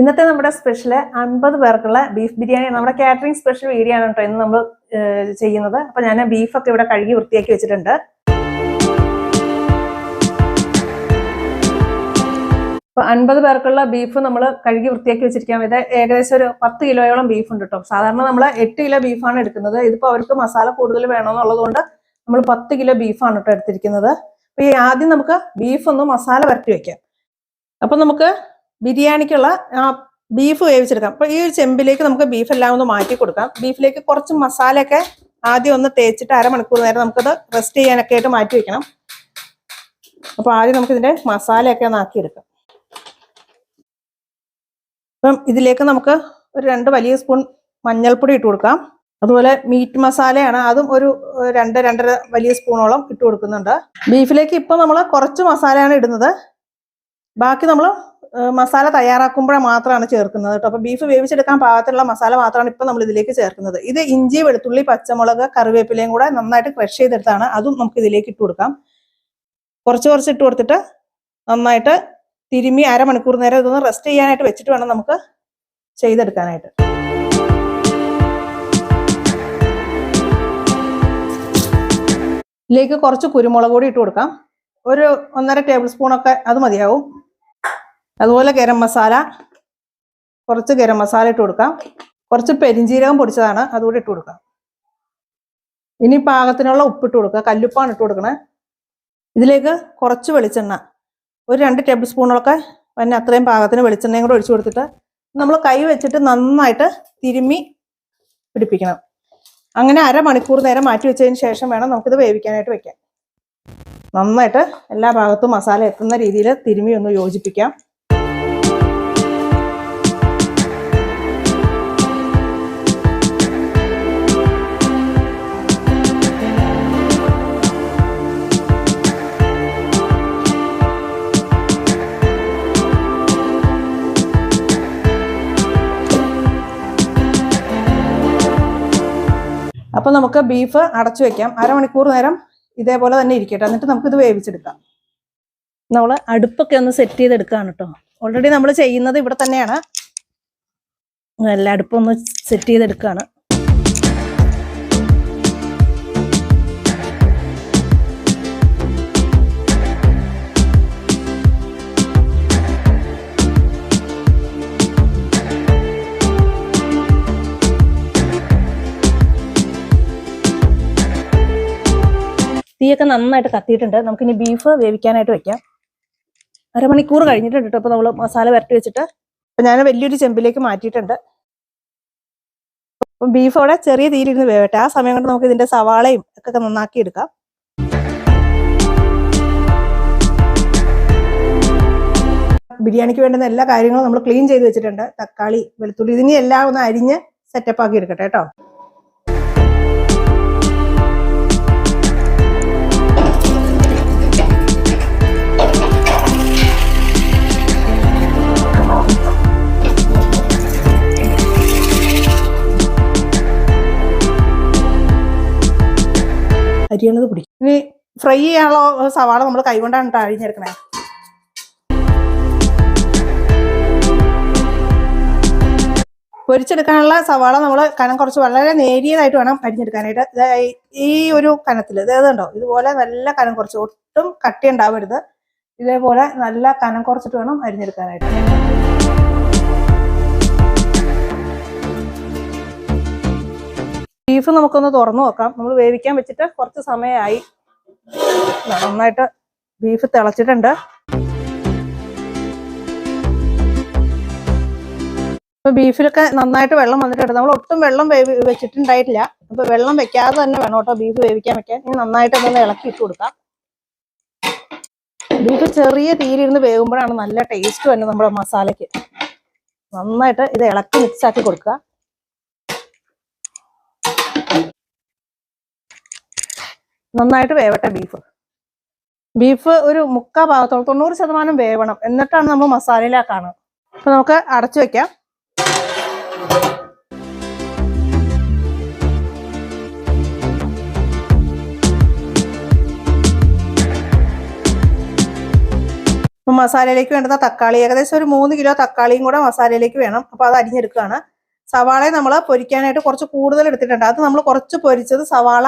ഇന്നത്തെ നമ്മുടെ സ്പെഷ്യൽ അൻപത് പേർക്കുള്ള ബീഫ് ബിരിയാണി നമ്മുടെ കാറ്ററിംഗ് സ്പെഷ്യൽ വീഡിയോ ആണ് കേട്ടോ ഇന്ന് നമ്മൾ ചെയ്യുന്നത്. അപ്പൊ ഞാൻ ബീഫൊക്കെ ഇവിടെ കഴുകി വൃത്തിയാക്കി വെച്ചിട്ടുണ്ട്. അപ്പൊ അൻപത് പേർക്കുള്ള ബീഫ് നമ്മൾ കഴുകി വൃത്തിയാക്കി വെച്ചിരിക്കാം ഇത് ഏകദേശം ഒരു പത്ത് കിലോയോളം ബീഫ് ഉണ്ട് കേട്ടോ. സാധാരണ നമ്മൾ എട്ട് കിലോ ബീഫാണ് എടുക്കുന്നത്. ഇതിപ്പോ അവർക്ക് മസാല കൂടുതൽ വേണമെന്നുള്ളതുകൊണ്ട് നമ്മൾ പത്ത് കിലോ ബീഫാണ് കേട്ടോ എടുത്തിരിക്കുന്നത്. അപ്പൊ ഈ ആദ്യം നമുക്ക് ബീഫ് ഒന്ന് മസാല വരട്ടി വെക്കാം. അപ്പൊ നമുക്ക് ബിരിയാണിക്കുള്ള ആ ബീഫ് വേവിച്ചെടുക്കാം. അപ്പൊ ഈ ഒരു ചെമ്പിലേക്ക് നമുക്ക് ബീഫ് എല്ലാം ഒന്ന് മാറ്റി കൊടുക്കാം. ബീഫിലേക്ക് കുറച്ച് മസാലയൊക്കെ ആദ്യം ഒന്ന് തേച്ചിട്ട് അരമണിക്കൂർ നേരം നമുക്കത് റെസ്റ്റ് ചെയ്യാനൊക്കെ ആയിട്ട് മാറ്റി വെക്കണം. അപ്പൊ ആദ്യം നമുക്ക് ഇതിന്റെ മസാലയൊക്കെ ഒന്ന് ആക്കിയെടുക്കാം. അപ്പം ഇതിലേക്ക് നമുക്ക് ഒരു രണ്ട് വലിയ സ്പൂൺ മഞ്ഞൾപ്പൊടി ഇട്ട് കൊടുക്കാം. അതുപോലെ മീറ്റ് മസാലയാണ് അതും ഒരു രണ്ട് രണ്ടര വലിയ സ്പൂണോളം ഇട്ട് കൊടുക്കുന്നുണ്ട്. ബീഫിലേക്ക് ഇപ്പൊ നമ്മൾ കുറച്ച് മസാലയാണ് ഇടുന്നത്. ബാക്കി നമ്മൾ മസാല തയ്യാറാക്കുമ്പോഴേ മാത്രമാണ് ചേർക്കുന്നത് കേട്ടോ. അപ്പൊ ബീഫ് വേവിച്ചെടുക്കാൻ പാകത്തിലുള്ള മസാല മാത്രമാണ് ഇപ്പൊ നമ്മൾ ഇതിലേക്ക് ചേർക്കുന്നത്. ഇത് ഇഞ്ചി വെളുത്തുള്ളി പച്ചമുളക് കറിവേപ്പിലയും കൂടെ നന്നായിട്ട് ക്രഷ് ചെയ്തെടുത്താണ്. അതും നമുക്ക് ഇതിലേക്ക് ഇട്ട് കൊടുക്കാം. കുറച്ച് കുറച്ച് ഇട്ട് കൊടുത്തിട്ട് നന്നായിട്ട് തിരുമ്മി അരമണിക്കൂർ നേരം ഇതൊന്ന് റെസ്റ്റ് ചെയ്യാനായിട്ട് വെച്ചിട്ട് വേണം നമുക്ക് ചെയ്തെടുക്കാനായിട്ട്. ഇതിലേക്ക് കുറച്ച് കുരുമുളക് കൂടി ഇട്ട് കൊടുക്കാം. ഒരു ഒന്നര ടേബിൾ സ്പൂണൊക്കെ അത് മതിയാവും. അതുപോലെ ഗരം മസാല കുറച്ച് ഗരം മസാല ഇട്ട് കൊടുക്കാം. കുറച്ച് പെരിഞ്ചീരകം പൊടിച്ചതാണ് അതുകൂടി ഇട്ട് കൊടുക്കാം. ഇനി പാകത്തിനുള്ള ഉപ്പിട്ട് കൊടുക്കുക. കല്ലുപ്പാണ് ഇട്ട് കൊടുക്കണേ. ഇതിലേക്ക് കുറച്ച് വെളിച്ചെണ്ണ ഒരു രണ്ട് ടേബിൾ സ്പൂണൊക്കെ പിന്നെ അത്രയും പാകത്തിന് വെളിച്ചെണ്ണയും കൂടെ ഒഴിച്ചു കൊടുത്തിട്ട് നമ്മൾ കൈ വെച്ചിട്ട് നന്നായിട്ട് തിരുമ്മി പിടിപ്പിക്കണം. അങ്ങനെ അരമണിക്കൂർ നേരം മാറ്റി വെച്ചതിന് ശേഷം വേണം നമുക്കിത് വേവിക്കാനായിട്ട് വെക്കാം നന്നായിട്ട് എല്ലാ ഭാഗത്തും മസാല എത്തുന്ന രീതിയിൽ തിരുമ്മി ഒന്ന് യോജിപ്പിക്കാം. അപ്പൊ നമുക്ക് ബീഫ് അടച്ചു വെക്കാം. അരമണിക്കൂർ നേരം ഇതേപോലെ തന്നെ ഇരിക്കട്ടെ. എന്നിട്ട് നമുക്കിത് വേവിച്ചെടുക്കാം. നമ്മൾ അടുപ്പൊക്കെ ഒന്ന് സെറ്റ് ചെയ്തെടുക്കുകയാണ് കേട്ടോ ഓൾറെഡി നമ്മൾ ചെയ്യുന്നത് ഇവിടെ തന്നെയാണ്. നല്ല അടുപ്പൊന്ന് സെറ്റ് ചെയ്തെടുക്കുകയാണ് തീയൊക്കെ നന്നായിട്ട് കത്തിയിട്ടുണ്ട്. നമുക്കിനി ബീഫ് വേവിക്കാനായിട്ട് വെക്കാം. അരമണിക്കൂർ കഴിഞ്ഞിട്ടുണ്ട് കേട്ടോ അപ്പോൾ നമ്മൾ മസാല വരട്ടി വെച്ചിട്ട്. അപ്പം ഞാൻ വലിയൊരു ചെമ്പിലേക്ക് മാറ്റിയിട്ടുണ്ട്. അപ്പം ബീഫ് അവിടെ ചെറിയ തീയിലിരുന്ന് വേവട്ടെ. ആ സമയം കൊണ്ട് നമുക്ക് ഇതിന്റെ സവാളയും ഒക്കെ നന്നാക്കി എടുക്കാം. ബിരിയാണിക്ക് വേണ്ടുന്ന എല്ലാ കാര്യങ്ങളും നമ്മൾ ക്ലീൻ ചെയ്ത് വെച്ചിട്ടുണ്ട്. തക്കാളി വെളുത്തുള്ളി ഇതിനെല്ലാം ഒന്ന് അരിഞ്ഞ് സെറ്റപ്പ് ആക്കി എടുക്കട്ടെ കേട്ടോ അരിയണത് പിടിക്കും ഇനി ഫ്രൈ ചെയ്യാനുള്ള സവാള നമ്മൾ കൈകൊണ്ടാണ് കേട്ടോ അഴിഞ്ഞെടുക്കണേ പൊരിച്ചെടുക്കാനുള്ള സവാള നമ്മൾ കനം കുറച്ച് വളരെ നേരിയതായിട്ട് വേണം അരിഞ്ഞെടുക്കാനായിട്ട്. ഈ ഒരു കനത്തിൽ ഇതേതുണ്ടോ ഇതുപോലെ നല്ല കനം കുറച്ച് ഒട്ടും കട്ടി ഉണ്ടാവരുത്. ഇതേപോലെ നല്ല കനം കുറച്ചിട്ട് വേണം അരിഞ്ഞെടുക്കാനായിട്ട്. ബീഫ് നമുക്കൊന്ന് തുറന്നു നോക്കാം. നമ്മൾ വേവിക്കാൻ വെച്ചിട്ട് കുറച്ച് സമയമായി. നന്നായിട്ട് ബീഫ് തിളച്ചിട്ടുണ്ട്. ഇപ്പൊ ബീഫിലൊക്കെ നന്നായിട്ട് വെള്ളം വന്നിട്ടുണ്ട്. നമ്മൾ ഒട്ടും വെള്ളം വേവി വെച്ചിട്ടുണ്ടായിട്ടില്ല. അപ്പൊ വെള്ളം വെക്കാതെ തന്നെ വേണം കേട്ടോ ബീഫ് വേവിക്കാൻ വെക്കാൻ. ഇനി നന്നായിട്ട് ഒന്ന് ഇളക്കി ഇട്ട് കൊടുക്കാം. ബീഫ് ചെറിയ തീരിരുന്ന് വേകുമ്പോഴാണ് നല്ല ടേസ്റ്റ് വരുന്നത് നമ്മുടെ മസാലയ്ക്ക്. നന്നായിട്ട് ഇത് ഇളക്കി മിക്സ് ആക്കി കൊടുക്കുക. നന്നായിട്ട് വേവട്ടെ ബീഫ്. ബീഫ് ഒരു മുക്കാ ഭാഗത്തോളം തൊണ്ണൂറ് ശതമാനം വേവണം. എന്നിട്ടാണ് നമ്മൾ മസാലയിലാക്കാണ് അപ്പൊ നമുക്ക് അടച്ചു വെക്കാം. മസാലയിലേക്ക് വേണ്ടുന്ന തക്കാളി ഏകദേശം ഒരു മൂന്ന് കിലോ തക്കാളിയും കൂടെ മസാലയിലേക്ക് വേണം. അപ്പോൾ അത് അരിഞ്ഞെടുക്കുകയാണ്. സവാള നമ്മൾ പൊരിക്കാനായിട്ട് കുറച്ച് കൂടുതൽ എടുത്തിട്ടുണ്ട്. അത് നമ്മൾ കുറച്ച് പൊരിച്ചത് സവാള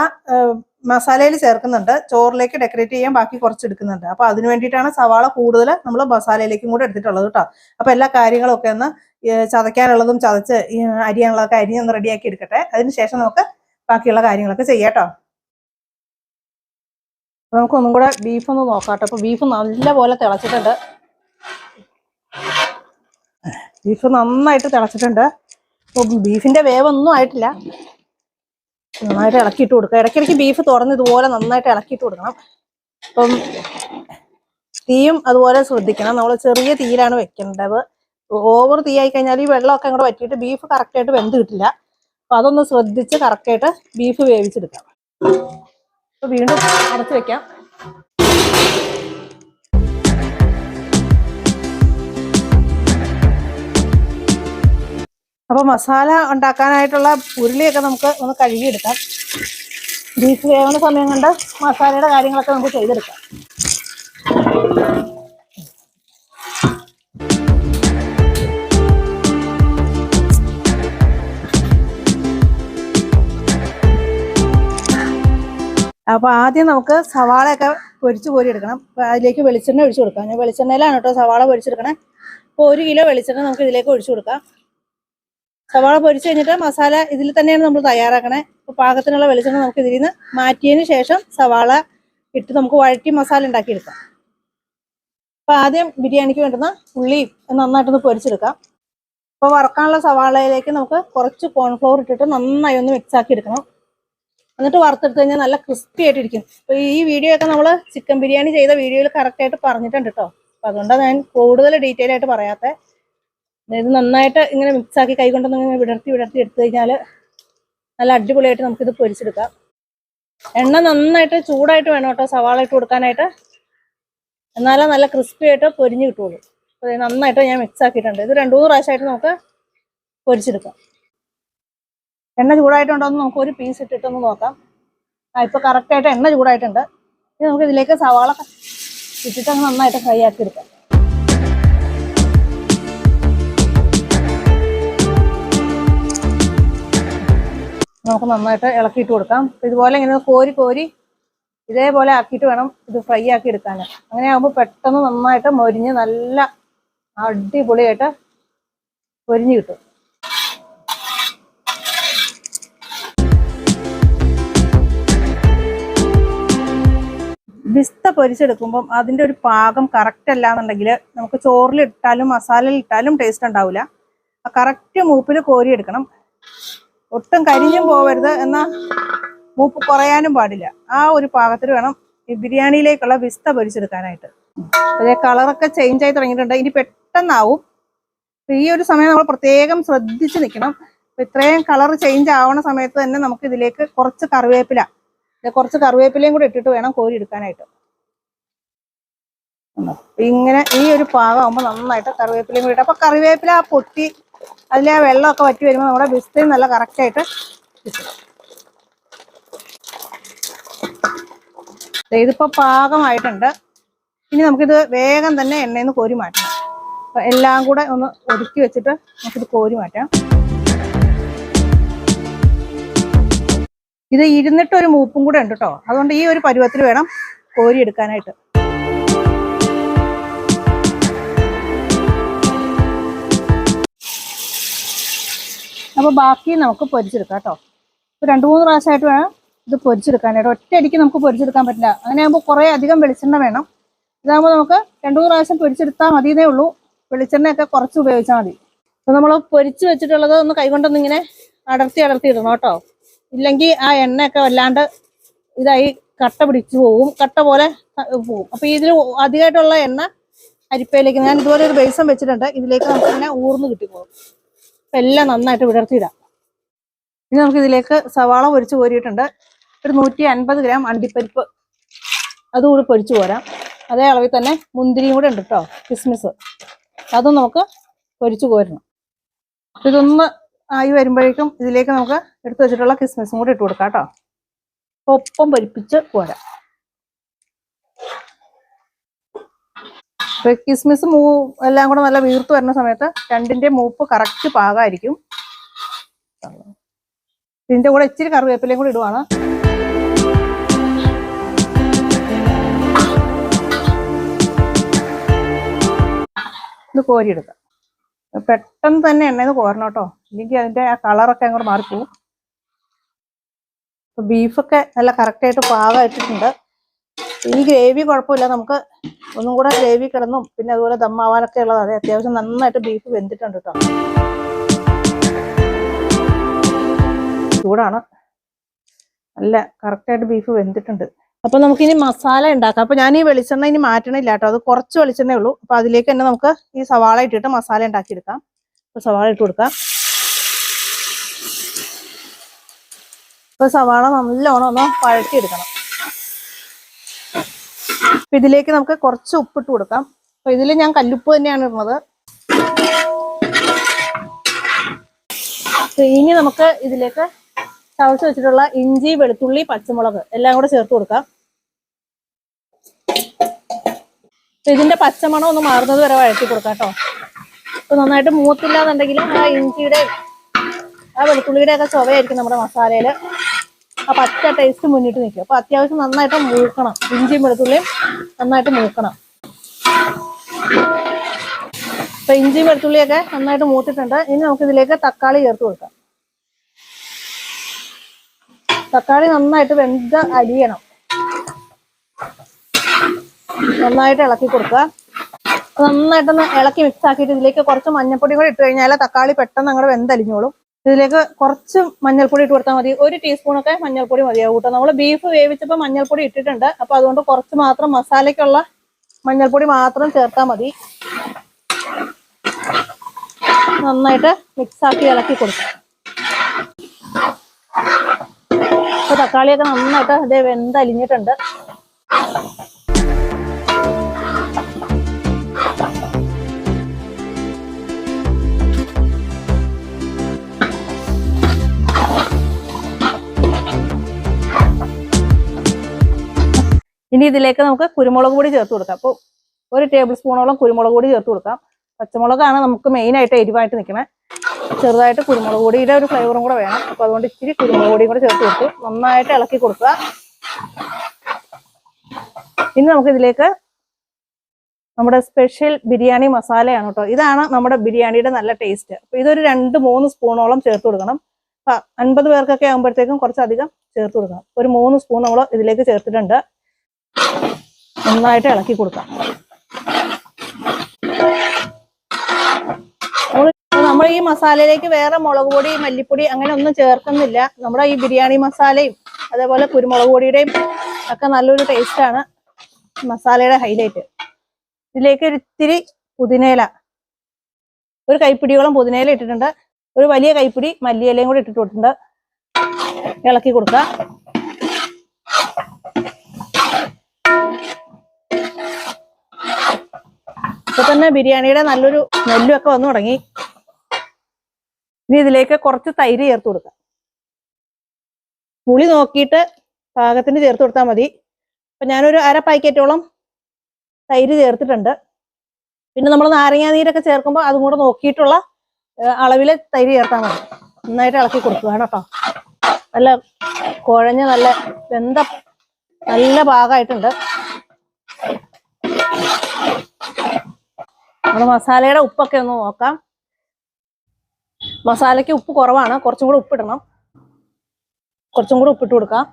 മസാലയിൽ ചേർക്കുന്നുണ്ട്. ചോറിലേക്ക് ഡെക്കറേറ്റ് ചെയ്യാൻ ബാക്കി കുറച്ച് എടുക്കുന്നുണ്ട്. അപ്പോൾ അതിന് വേണ്ടിയിട്ടാണ് സവാള കൂടുതൽ നമ്മൾ മസാലയിലേക്കും കൂടെ എടുത്തിട്ടുള്ളത് കേട്ടോ അപ്പോൾ എല്ലാ കാര്യങ്ങളും ഒക്കെ ഒന്ന് ചതയ്ക്കാനുള്ളതും ചതച്ച് അരിയാനുള്ളതൊക്കെ അരി ഒന്ന് റെഡിയാക്കി എടുക്കട്ടെ. അതിന് ശേഷം നമുക്ക് ബാക്കിയുള്ള കാര്യങ്ങളൊക്കെ ചെയ്യാം നമുക്ക് ഒന്നും കൂടെ ബീഫ് ഒന്ന് നോക്കാട്ടോ അപ്പോൾ അപ്പൊ ബീഫ് നല്ലപോലെ തിളച്ചിട്ടുണ്ട്. ബീഫ് നന്നായിട്ട് തിളച്ചിട്ടുണ്ട്. ബീഫിന്റെ വേവൊന്നും ആയിട്ടില്ല. നന്നായിട്ട് ഇളക്കിയിട്ട് കൊടുക്കുക ഇടയ്ക്കിടയ്ക്ക് ബീഫ് തുറന്ന് ഇതുപോലെ നന്നായിട്ട് ഇളക്കിയിട്ട് കൊടുക്കണം. അപ്പം തീയും അതുപോലെ ശ്രദ്ധിക്കണം. നമ്മൾ ചെറിയ തീയിലാണ് വെക്കേണ്ടത്. ഓവർ തീ ആയി കഴിഞ്ഞാൽ ഈ വെള്ളമൊക്കെ അങ്ങോട്ട് വറ്റിയിട്ട് ബീഫ് കറക്റ്റായിട്ട് വെന്ത് കിട്ടില്ല. അപ്പൊ അതൊന്ന് ശ്രദ്ധിച്ച് കറക്റ്റായിട്ട് ബീഫ് വേവിച്ചെടുക്കാം. വീണ്ടും അടച്ചു വെക്കാം. അപ്പൊ മസാല ഉണ്ടാക്കാനായിട്ടുള്ള ഉരുളിയൊക്കെ നമുക്ക് ഒന്ന് കഴുകിയെടുക്കാം. ബീഫ് വേവുന്ന സമയം കൊണ്ട് മസാലയുടെ കാര്യങ്ങളൊക്കെ നമുക്ക് ചെയ്തെടുക്കാം. അപ്പൊ ആദ്യം നമുക്ക് സവാളയൊക്കെ പൊരിച്ച് കോരി എടുക്കണം അതിലേക്ക് വെളിച്ചെണ്ണ ഒഴിച്ചു കൊടുക്കാം. ഞാൻ വെളിച്ചെണ്ണയിലാണ് കേട്ടോ സവാള പൊരിച്ചെടുക്കണേ. അപ്പോൾ ഒരു കിലോ വെളിച്ചെണ്ണ നമുക്ക് ഇതിലേക്ക് ഒഴിച്ചു കൊടുക്കാം. സവാള പൊരിച്ചു കഴിഞ്ഞിട്ട് മസാല ഇതിൽ തന്നെയാണ് നമ്മൾ തയ്യാറാക്കണേ. അപ്പോൾ പാകത്തിനുള്ള വെളിച്ചെണ്ണ നമുക്ക് ഇതിൽ മാറ്റിയതിന് ശേഷം സവാള ഇട്ട് നമുക്ക് വഴറ്റി മസാല ഉണ്ടാക്കിയെടുക്കാം. അപ്പോൾ ആദ്യം ബിരിയാണിക്ക് വേണ്ടുന്ന ഉള്ളിയും നന്നായിട്ടൊന്ന് പൊരിച്ചെടുക്കാം. അപ്പോൾ വറക്കാനുള്ള സവാളയിലേക്ക് നമുക്ക് കുറച്ച് കോൺഫ്ലവർ ഇട്ടിട്ട് നന്നായി ഒന്ന് മിക്സ് ആക്കി എടുക്കണം. എന്നിട്ട് വറുത്തെടുത്ത് കഴിഞ്ഞാൽ നല്ല ക്രിസ്പി ആയിട്ടിരിക്കും അപ്പോൾ ഈ വീഡിയോ ഒക്കെ നമ്മൾ ചിക്കൻ ബിരിയാണി ചെയ്ത വീഡിയോയിൽ കറക്റ്റായിട്ട് പറഞ്ഞിട്ടുണ്ട് കേട്ടോ അപ്പോൾ അതുകൊണ്ടാണ് ഞാൻ കൂടുതൽ ഡീറ്റെയിൽ ആയിട്ട് പറയാത്തത് ഇത് നന്നായിട്ട് ഇങ്ങനെ മിക്സ് ആക്കി കൈ കൊണ്ടൊന്ന് ഇങ്ങനെ വിടർത്തി വിടർത്തി എടുത്തു കഴിഞ്ഞാൽ നല്ല അടിപൊളിയായിട്ട് നമുക്കിത് പൊരിച്ചെടുക്കാം. എണ്ണ നന്നായിട്ട് ചൂടായിട്ട് വേണം കേട്ടോ സവാള ഇട്ട് കൊടുക്കാനായിട്ട്. എന്നാലേ നല്ല ക്രിസ്പി ആയിട്ട് പൊരിഞ്ഞ് കിട്ടുള്ളൂ. അപ്പോൾ നന്നായിട്ട് ഞാൻ മിക്സ് ആക്കിയിട്ടുണ്ട്. ഇത് രണ്ടു മൂന്ന് പ്രാവശ്യമായിട്ട് നമുക്ക് പൊരിച്ചെടുക്കാം. എണ്ണ ചൂടായിട്ടുണ്ടോ എന്ന് നമുക്ക് ഒരു പീസ് ഇട്ടിട്ടൊന്ന് നോക്കാം. ആ ഇപ്പോൾ കറക്റ്റായിട്ട് എണ്ണ ചൂടായിട്ടുണ്ട്. ഇനി നമുക്ക് ഇതിലേക്ക് സവാള ഇട്ടിട്ട് നന്നായിട്ട് ഫ്രൈ ആക്കി എടുക്കാം. നമുക്ക് നന്നായിട്ട് ഇളക്കിയിട്ട് കൊടുക്കാം. ഇതുപോലെ ഇങ്ങനെ കോരി കോരി ഇതേപോലെ ആക്കിയിട്ട് വേണം ഇത് ഫ്രൈ ആക്കി എടുക്കാൻ അങ്ങനെ ആകുമ്പോൾ പെട്ടെന്ന് നന്നായിട്ട് മൊരിഞ്ഞ് നല്ല അടിപൊളിയായിട്ട് പൊരിഞ്ഞ് കിട്ടും. വിസ്ത പൊരിച്ചെടുക്കുമ്പം അതിന്റെ ഒരു പാകം കറക്റ്റ് അല്ല എന്നുണ്ടെങ്കിൽ നമുക്ക് ചോറിലിട്ടാലും മസാലയിലിട്ടാലും ടേസ്റ്റ് ഉണ്ടാവില്ല കറക്റ്റ് മൂപ്പിൽ കോരിയെടുക്കണം. ഒട്ടും കരിഞ്ഞും പോവരുത് എന്നാൽ മൂപ്പ് കുറയാനും പാടില്ല. ആ ഒരു പാകത്തിൽ വേണം ഈ ബിരിയാണിയിലേക്കുള്ള വിസ്ത പൊരിച്ചെടുക്കാനായിട്ട്. അതേ കളറൊക്കെ ചേഞ്ച് ആയി തുടങ്ങിയിട്ടുണ്ട്. ഇനി പെട്ടെന്നാവും. ഈ ഒരു സമയം നമ്മൾ പ്രത്യേകം ശ്രദ്ധിച്ച് നിൽക്കണം. അപ്പൊ ഇത്രയും കളർ ചേഞ്ച് ആവണ സമയത്ത് തന്നെ നമുക്ക് ഇതിലേക്ക് കുറച്ച് കറിവേപ്പില കുറച്ച് കറിവേപ്പിലയും കൂടെ ഇട്ടിട്ട് വേണം കോരി എടുക്കാനായിട്ട്? ഇങ്ങനെ ഈ ഒരു പാകമാകുമ്പോൾ നന്നായിട്ട് കറിവേപ്പിലയും കൂടി ഇട്ട് അപ്പൊ കറിവേപ്പില ആ പൊട്ടി അതിലെ ആ വെള്ളമൊക്കെ വറ്റി വരുമ്പോൾ നമ്മുടെ ബിസ്തയും നല്ല കറക്റ്റായിട്ട് ഇതിപ്പോൾ പാകമായിട്ടുണ്ട്. ഇനി നമുക്കിത് വേഗം തന്നെ എണ്ണയിൽ നിന്ന് കോരി മാറ്റണം. അപ്പം എല്ലാം കൂടെ ഒന്ന് ഒതുക്കി വെച്ചിട്ട് നമുക്കിത് കോരി മാറ്റാം. ഇത് ഇരുന്നിട്ട് ഒരു മൂപ്പും കൂടെ ഉണ്ട് കേട്ടോ അതുകൊണ്ട് ഈ ഒരു പരുവത്തിൽ വേണം കോരി എടുക്കാനായിട്ട് അപ്പൊ ബാക്കി നമുക്ക് പൊരിച്ചെടുക്കാം കേട്ടോ. ഇപ്പോൾ രണ്ട് മൂന്ന് പ്രാവശ്യമായിട്ട് വേണം ഇത് പൊരിച്ചെടുക്കാനായിട്ട് ഒറ്റയടിക്ക് നമുക്ക് പൊരിച്ചെടുക്കാൻ പറ്റില്ല. അങ്ങനെയാകുമ്പോൾ കുറേ അധികം വെളിച്ചെണ്ണ വേണം. ഇതാകുമ്പോൾ നമുക്ക് രണ്ട് മൂന്ന് പ്രാവശ്യം പൊരിച്ചെടുത്താൽ മതിയെന്നേ ഉള്ളൂ. വെളിച്ചെണ്ണയൊക്കെ കുറച്ച് ഉപയോഗിച്ചാൽ മതി. അപ്പോൾ നമ്മൾ പൊരിച്ച് വെച്ചിട്ടുള്ളത് ഒന്ന് കൈകൊണ്ടൊന്ന് ഇങ്ങനെ അടർത്തി അടർത്തി ഇടണം കേട്ടോ. ഇല്ലെങ്കിൽ ആ എണ്ണയൊക്കെ വല്ലാണ്ട് ഇതായി കട്ട പിടിച്ചു പോവും. കട്ട പോലെ പോവും. അപ്പോൾ ഇതിൽ അധികമായിട്ടുള്ള എണ്ണ അരിപ്പയിലേക്ക് ഞാൻ ഇതുപോലെ ഒരു ബേസം വെച്ചിട്ടുണ്ട്. ഇതിലേക്ക് നമുക്ക് ഇങ്ങനെ ഊർന്ന് കിട്ടിപ്പോകും എല്ലാം നന്നായിട്ട് വിടർത്തിയിടാം. ഇനി നമുക്ക് ഇതിലേക്ക് സവാള പൊരിച്ച് കോരിയിട്ടുണ്ട്. ഒരു നൂറ്റി അൻപത് ഗ്രാം അണ്ടിപ്പരിപ്പ്. അതുകൂടി പൊരിച്ചു പോരാം അതേ അളവിൽ തന്നെ മുന്തിരിയും കൂടെ ഉണ്ട് കേട്ടോ കിസ്മിസ്. അതും നമുക്ക് പൊരിച്ചു കോരണം. ഇതൊന്ന് ആയി വരുമ്പോഴേക്കും ഇതിലേക്ക് നമുക്ക് എടുത്തു വെച്ചിട്ടുള്ള കിസ്മിസും കൂടി ഇട്ട് കൊടുക്കാം കേട്ടോ ഒപ്പം പൊരിപ്പിച്ച് പോരാം കിസ്മിസ് മൂ എല്ലാം കൂടെ നല്ല വീർത്ത് വരുന്ന സമയത്ത് രണ്ടിന്റെ മൂപ്പ് കറക്റ്റ് പാകമായിരിക്കും ഇതിന്റെ കൂടെ ഇച്ചിരി കറിവേപ്പിലയും കൂടി ഇടുവാണ്. ഇത് കോരിയെടുക്കാം. പെട്ടെന്ന് തന്നെ എണ്ണയിൽ നിന്ന് കോരണം കേട്ടോ. ഇല്ലെങ്കിൽ അതിന്റെ ആ കളറൊക്കെ അങ്ങോട്ട് മാറിപ്പോവും. ബീഫൊക്കെ നല്ല കറക്റ്റായിട്ട് പാകമായിട്ടുണ്ട് ഈ ഗ്രേവി കുഴപ്പമില്ല. നമുക്ക് ഒന്നും കൂടെ ഗ്രേവി കിടന്നും പിന്നെ അതുപോലെ ദമ്മാവാനൊക്കെ ഉള്ളത് അതെ അത്യാവശ്യം നന്നായിട്ട് ബീഫ് വെന്തിട്ടുണ്ട് കേട്ടോ ചൂടാണ്. നല്ല കറക്റ്റായിട്ട് ബീഫ് വെന്തിട്ടുണ്ട്. അപ്പൊ നമുക്കിനി മസാല ഉണ്ടാക്കാം. അപ്പൊ ഞാൻ ഈ വെളിച്ചെണ്ണ ഇനി മാറ്റണില്ല കേട്ടോ അത് കുറച്ച് വെളിച്ചെണ്ണേ ഉള്ളൂ. അപ്പൊ അതിലേക്ക് തന്നെ നമുക്ക് ഈ സവാള ഇട്ടിട്ട് മസാല ഉണ്ടാക്കിയെടുക്കാം. അപ്പൊ സവാള ഇട്ട് കൊടുക്കാം. അപ്പൊ സവാള നല്ലോണം ഒന്ന് വഴറ്റിയെടുക്കണം. അപ്പൊ ഇതിലേക്ക് നമുക്ക് കുറച്ച് ഉപ്പിട്ട് കൊടുക്കാം. അപ്പൊ ഇതിൽ ഞാൻ കല്ലുപ്പ് തന്നെയാണ് ഇടുന്നത്. ഇനി നമുക്ക് ഇതിലേക്ക് ചവച്ച് വെച്ചിട്ടുള്ള ഇഞ്ചി വെളുത്തുള്ളി പച്ചമുളക് എല്ലാം കൂടെ ചേർത്ത് കൊടുക്കാം. ഇതിന്റെ പച്ചമണം ഒന്ന് മാറുന്നത് വരെ വഴറ്റി കൊടുക്കാം കേട്ടോ. അപ്പൊ നന്നായിട്ട് മൂത്തില്ലാന്നുണ്ടെങ്കിൽ ആ ഇഞ്ചിയുടെ ആ വെളുത്തുള്ളിയുടെ ഒക്കെ ചുവയായിരിക്കും നമ്മുടെ മസാലയിൽ. ആ പച്ച ടേസ്റ്റ് മുന്നിട്ട് നിൽക്കും അപ്പൊ അത്യാവശ്യം നന്നായിട്ട് മൂക്കണം. ഇഞ്ചിയും വെളുത്തുള്ളിയും നന്നായിട്ട് മൂക്കണം. അപ്പൊ ഇഞ്ചിയും വെളുത്തുള്ളിയൊക്കെ നന്നായിട്ട് മൂത്തിട്ടുണ്ട്. ഇനി നമുക്ക് ഇതിലേക്ക് തക്കാളി ചേർത്ത് കൊടുക്കാം. തക്കാളി നന്നായിട്ട് വെന്ത അരിയണം. നന്നായിട്ട് ഇളക്കി കൊടുക്കുക. നന്നായിട്ടൊന്ന് ഇളക്കി മിക്സ് ആക്കിയിട്ട് ഇതിലേക്ക് കുറച്ച് മഞ്ഞപ്പൊടി കൂടി ഇട്ട് കഴിഞ്ഞാൽ തക്കാളി പെട്ടെന്ന് അങ്ങോട്ട് വെന്തലിഞ്ഞോളും. ഇതിലേക്ക് കുറച്ച് മഞ്ഞൾപ്പൊടി ഇട്ട് കൊടുത്താൽ മതി. ഒരു ടീസ്പൂണൊക്കെ മഞ്ഞൾപ്പൊടി മതിയാവും കേട്ടോ. നമ്മൾ ബീഫ് വേവിച്ചപ്പോൾ മഞ്ഞൾപ്പൊടി ഇട്ടിട്ടുണ്ട്. അപ്പോൾ അതുകൊണ്ട് കുറച്ച് മാത്രം മസാലയ്ക്കുള്ള മഞ്ഞൾപ്പൊടി മാത്രം ചേർത്താൽ മതി. നന്നായിട്ട് മിക്സ് ആക്കി ഇളക്കി കൊടുക്കാം. അപ്പൊ തക്കാളിയൊക്കെ നന്നായിട്ട് അതേ വെന്തലിഞ്ഞിട്ടുണ്ട്. ഇനി ഇതിലേക്ക് നമുക്ക് കുരുമുളക് പൊടി ചേർത്ത് കൊടുക്കാം. അപ്പോൾ ഒരു ടേബിൾ സ്പൂണോളം കുരുമുളക് പൊടി ചേർത്ത് കൊടുക്കാം. പച്ചമുളകാണ് നമുക്ക് മെയിനായിട്ട് എരിവായിട്ട് നിൽക്കണേ. ചെറുതായിട്ട് കുരുമുളക് പൊടിയുടെ ഒരു ഫ്ലേവറും കൂടെ വേണം. അപ്പോൾ അതുകൊണ്ട് ഇച്ചിരി കുരുമുളക് പൊടിയും കൂടെ ചേർത്ത് കൊടുത്തു നന്നായിട്ട് ഇളക്കി കൊടുക്കുക. ഇനി നമുക്ക് ഇതിലേക്ക് നമ്മുടെ സ്പെഷ്യൽ ബിരിയാണി മസാലയാണ് കേട്ടോ. ഇതാണ് നമ്മുടെ ബിരിയാണിയുടെ നല്ല ടേസ്റ്റ് അപ്പൊ ഇതൊരു രണ്ട് മൂന്ന് സ്പൂണോളം ചേർത്ത് കൊടുക്കണം. അപ്പൊ അൻപത് പേർക്കൊക്കെ ആകുമ്പോഴത്തേക്കും കുറച്ചധികം ചേർത്ത് കൊടുക്കണം. ഒരു മൂന്ന് സ്പൂൺ നമ്മൾ ഇതിലേക്ക് ചേർത്തിട്ടുണ്ട്. നന്നായിട്ട് ഇളക്കി കൊടുക്കാം. നമ്മൾ ഈ മസാലയിലേക്ക് വേറെ മുളക് പൊടി മല്ലിപ്പൊടി അങ്ങനെ ഒന്നും ചേർക്കുന്നില്ല. നമ്മുടെ ഈ ബിരിയാണി മസാലയും അതേപോലെ കുരുമുളക് പൊടിയുടെയും ഒക്കെ നല്ലൊരു ടേസ്റ്റാണ് മസാലയുടെ ഹൈലൈറ്റ് ഇതിലേക്ക് ഒരു ഇത്തിരി പുതിനേല ഒരു കൈപ്പിടിയോളം പുതിനേല ഇട്ടിട്ടുണ്ട്. ഒരു വലിയ കൈപ്പിടി മല്ലിയിലയും കൂടി ഇട്ടിട്ടുണ്ട് ഇളക്കി കൊടുക്കുക. തന്നെ ബിരിയാണിയുടെ നല്ലൊരു നെല്ലുമൊക്കെ വന്നു തുടങ്ങി. ഇനി ഇതിലേക്ക് കുറച്ച് തൈര് ചേർത്ത് കൊടുക്കാം. പുളി നോക്കിയിട്ട് പാകത്തിന് ചേർത്ത് കൊടുത്താൽ മതി. അപ്പൊ ഞാനൊരു അര പാക്കറ്റോളം തൈര് ചേർത്തിട്ടുണ്ട്. പിന്നെ നമ്മൾ നാരങ്ങാ നീരൊക്കെ ചേർക്കുമ്പോൾ അതും കൂടെ നോക്കിയിട്ടുള്ള അളവിൽ തൈര് ചേർത്താൽ മതി. നന്നായിട്ട് ഇളക്കി കൊടുക്കുക കേട്ടോ. നല്ല കുഴഞ്ഞ് നല്ല വെന്ത നല്ല പാകമായിട്ടുണ്ട് നമ്മൾ മസാലയുടെ ഉപ്പൊക്കെ ഒന്ന് നോക്കാം. മസാലയ്ക്ക് ഉപ്പ് കുറവാണ്. കുറച്ചും കൂടെ ഉപ്പിടണം. കുറച്ചും കൂടെ ഉപ്പിട്ട് കൊടുക്കാം.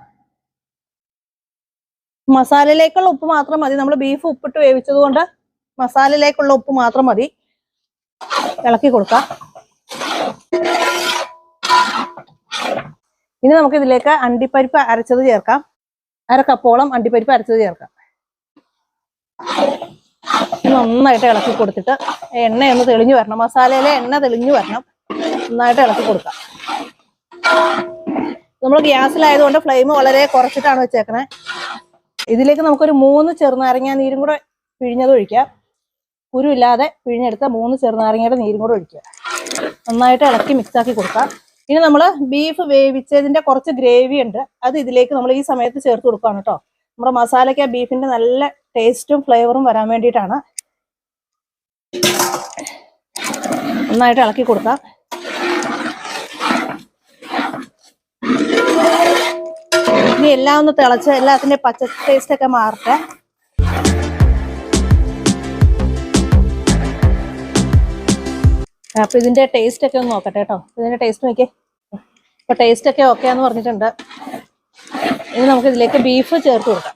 മസാലയിലേക്കുള്ള ഉപ്പ് മാത്രം മതി. നമ്മൾ ബീഫ് ഉപ്പിട്ട് വേവിച്ചത് കൊണ്ട് മസാലയിലേക്കുള്ള ഉപ്പ് മാത്രം മതി. ഇളക്കി കൊടുക്കാം. ഇനി നമുക്ക് ഇതിലേക്ക് അണ്ടിപ്പരിപ്പ് അരച്ചത് ചേർക്കാം. അര കപ്പോളം അണ്ടിപ്പരിപ്പ് അരച്ചത് ചേർക്കാം. നന്നായിട്ട് ഇളക്കി കൊടുത്തിട്ട് എണ്ണ ഒന്ന് തെളിഞ്ഞു വരണം. മസാലയിലെ എണ്ണ തെളിഞ്ഞു വരണം. നന്നായിട്ട് ഇളക്കി കൊടുക്കാം. നമ്മൾ ഗ്യാസിലായതുകൊണ്ട് ഫ്ലെയിം വളരെ കുറച്ചിട്ടാണ് വെച്ചേക്കണേ. ഇതിലേക്ക് നമുക്കൊരു മൂന്ന് ചെറുനാരങ്ങ നീരും കൂടെ പിഴിഞ്ഞത് ഒഴിക്കാം. കുരുവില്ലാതെ പിഴിഞ്ഞെടുത്ത മൂന്ന് ചെറുനാരങ്ങയുടെ നീരും കൂടെ ഒഴിക്കുക. നന്നായിട്ട് ഇളക്കി മിക്സാക്കി കൊടുക്കാം. ഇനി നമ്മൾ ബീഫ് വേവിച്ചതിന്റെ കുറച്ച് ഗ്രേവി ഉണ്ട്. അത് ഇതിലേക്ക് നമ്മൾ ഈ സമയത്ത് ചേർത്ത് കൊടുക്കുകയാണ് കേട്ടോ. നമ്മുടെ മസാലയ്ക്ക് ആ ബീഫിന്റെ നല്ല ടേസ്റ്റും ഫ്ലേവറും വരാൻ വേണ്ടിയിട്ടാണ്. നന്നായിട്ട് ഇളക്കി കൊടുക്കാം. ഇനി എല്ലാം ഒന്ന് തിളച്ച് എല്ലാത്തിന്റെ പച്ച ടേസ്റ്റ് ഒക്കെ മാറട്ടെ. അപ്പൊ ഇതിന്റെ ടേസ്റ്റ് ഒക്കെ ഒന്ന് നോക്കട്ടെ കേട്ടോ. ഇതിന്റെ ടേസ്റ്റ് നോക്കിയേ. അപ്പൊ ടേസ്റ്റ് ഒക്കെ ഓക്കെ എന്ന് പറഞ്ഞിട്ടുണ്ട്. ഇനി നമുക്ക് ഇതിലേക്ക് ബീഫ് ചേർത്ത് കൊടുക്കാം.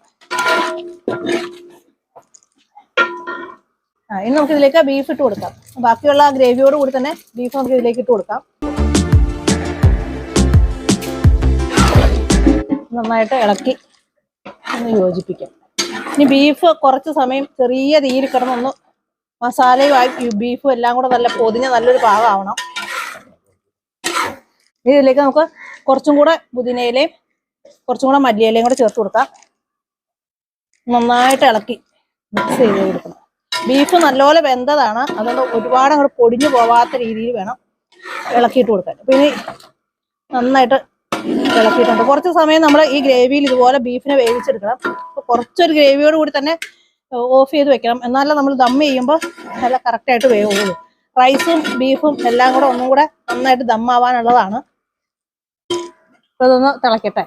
ഇനി നമുക്ക് ഇതിലേക്ക് ബീഫ് ഇട്ട് കൊടുക്കാം. ബാക്കിയുള്ള ഗ്രേവിയോട് കൂടി തന്നെ ബീഫ് നമുക്ക് ഇതിലേക്ക് ഇട്ട് കൊടുക്കാം. നന്നായിട്ട് ഇളക്കി ഒന്ന് യോജിപ്പിക്കാം. ഇനി ബീഫ് കുറച്ച് സമയം ചെറിയ തീയിൽ കിടന്നൊന്ന് മസാലയുമായി ബീഫും എല്ലാം കൂടെ നല്ല പൊതിഞ്ഞ നല്ലൊരു പാകമാവണം. ഇതിലേക്ക് നമുക്ക് കുറച്ചും കൂടെ പുതിനയിലയും കുറച്ചും കൂടെ മല്ലിയിലയും കൂടെ ചേർത്ത് കൊടുക്കാം. നന്നായിട്ട് ഇളക്കി മിക്സ് ചെയ്ത് കൊടുക്കണം. ബീഫ് നല്ലപോലെ വെന്തതാണ്. അതുകൊണ്ട് ഒരുപാട് അങ്ങോട്ട് പൊടിഞ്ഞു പോവാത്ത രീതിയിൽ വേണം ഇളക്കിയിട്ട് കൊടുക്കാൻ. ഇനി നന്നായിട്ട് ഇളക്കിയിട്ടുണ്ട്. കുറച്ച് സമയം നമ്മൾ ഈ ഗ്രേവിയിൽ ഇതുപോലെ ബീഫിനെ വേവിച്ചെടുക്കണം. അപ്പോൾ കുറച്ചൊരു ഗ്രേവിയോട് കൂടി തന്നെ ഓഫ് ചെയ്ത് വെക്കണം. എന്നാലേ നമ്മൾ ദം ചെയ്യുമ്പോൾ നല്ല കറക്റ്റായിട്ട് വേവുള്ളൂ. റൈസും ബീഫും എല്ലാം കൂടെ ഒന്നും കൂടെ നന്നായിട്ട് ദമ്മാവാനുള്ളതാണ് ആവാനുള്ളതാണ്. അപ്പൊ ഇതൊന്ന് തിളക്കട്ടെ.